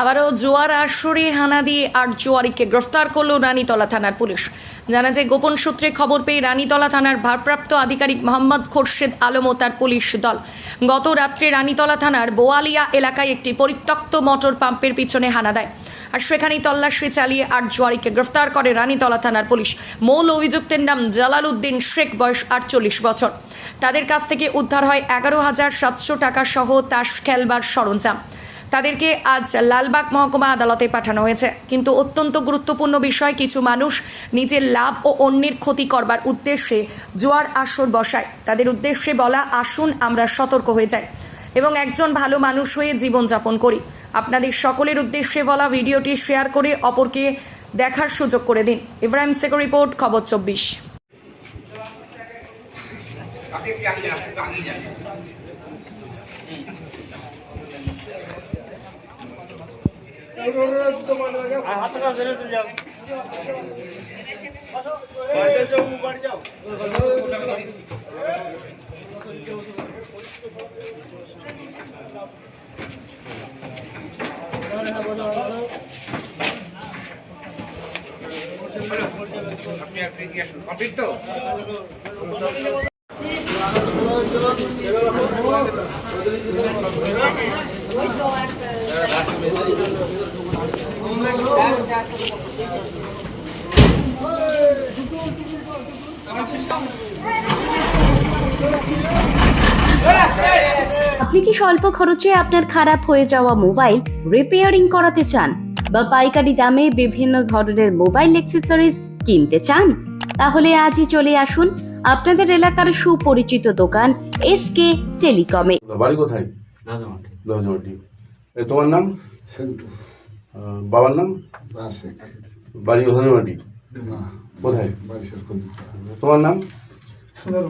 আবারও জোয়ার আসরে হানা দিয়ে আট জোয়ারিকে গ্রেফতার করল রানীতলা থানার পুলিশ। জানা যায়, গোপন সূত্রে খবর পেয়ে রানীতলা থানার ভারপ্রাপ্ত আধিকারিক মোহাম্মদ খোরশেদ আলম ও তার পুলিশ দল গত রাত্রে রানীতলা থানার বোয়ালিয়া এলাকায় একটি পরিত্যক্ত মোটর পাম্পের পিছনে হানা দেয় আর সেখানেই তল্লাশি চালিয়ে আট জোয়ারিকে গ্রেফতার করে রানীতলা থানার পুলিশ। মূল অভিযুক্তের নাম জালাল উদ্দিন শেখ, বয়স আটচল্লিশ বছর। তাদের কাছ থেকে উদ্ধার হয় এগারো হাজার সাতশো টাকা সহ তাস খেলবার সরঞ্জাম। তাদেরকে আজ লালবাগ মহকুমা আদালতে পাঠানো হয়েছে। কিন্তু অত্যন্ত গুরুত্বপূর্ণ বিষয়, কিছু মানুষ নিজের লাভ ও অন্যের ক্ষতি করবার উদ্দেশ্যে জোয়ার আসর বসায়। তাদের উদ্দেশ্যে বলা, আসুন, আমরা সতর্ক হয়ে যাই এবং একজন ভালো মানুষ হয়ে জীবনযাপন করি। আপনাদের সকলের উদ্দেশ্যে বলা, ভিডিওটি শেয়ার করে অপরকে দেখার সুযোগ করে দিন। ইব্রাহিম সেকো রিপোর্ট, খবর চব্বিশ। আপনি। আপনি কি আসুন কমপ্লিট তো আপনি কি স্বল্প খরচে আপনার খারাপ হয়ে যাওয়া মোবাইল রিপেয়ারিং করাতে চান বা পাইকারি দামে বিভিন্ন ধরনের মোবাইল অ্যাক্সেসরিজ কিনতে চান? তাহলে আজই চলে আসুন আপনাদের এলাকার সুপরিচিত দোকান এসকে টেলিকমে বাড়ি কোথায়? তোমার নাম? বাবার নাম? বাড়ি কোথায়? বাড়ি শেষ করে তোমার নাম? সুন্দর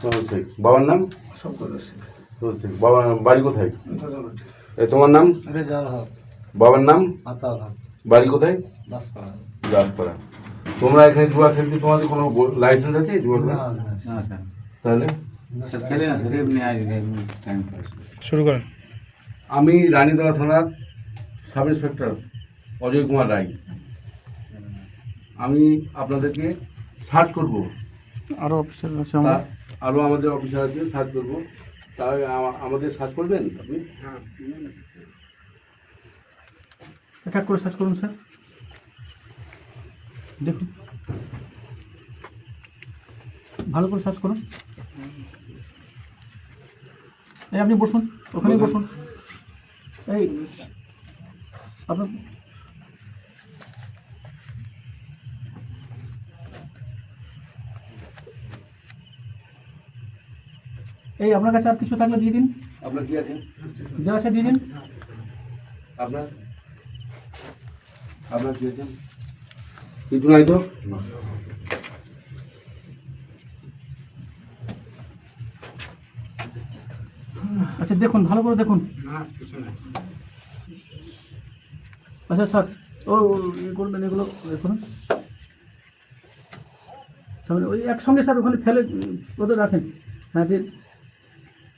সুমন শেখ বাবার নাম? শেখ বাবা বাড়ি কোথায়? তোমার নাম? রেজাল হক। বাবার নাম? আতাল হক। বাড়ি কোথায়? দাসপাড়া। দাসপাড়া। তোমরা এখানে জুয়া খেলতে তোমাদের কোনো লাইসেন্স আছে? জুয়া না না না তাহলে? শুরু করেন। আমি রানীতলা থানার সাব ইন্সপেক্টর অজয় কুমার রায়। আমি আপনাদেরকে সার্চ করব। আরও অফিসার আছে আমরা। আরও আমাদের অফিসার আছে সার্চ করব। তাহলে আমাদের সার্চ করবেন আপনি? এক এক করে সার্চ করুন স্যার দেখুন। ভালো করে সার্চ করুন। এই আপনি বসুন ওখানেই বসুন। এই আপনার এই আপনার কাছে আর কিছু থাকলে দিয়ে দিন। আপনার কি আছে? যা আছে দিয়ে দিন। আপনার? আপনার কি আছে? কিছু নাই তো? আচ্ছা দেখুন ভালো করে দেখুন। আচ্ছা স্যার ও ও, ইয়ে করবেন এগুলো করুন তাহলে ওই একসঙ্গে স্যার ওখানে ফেলে ওদের রাখেন। হ্যাঁ দিয়ে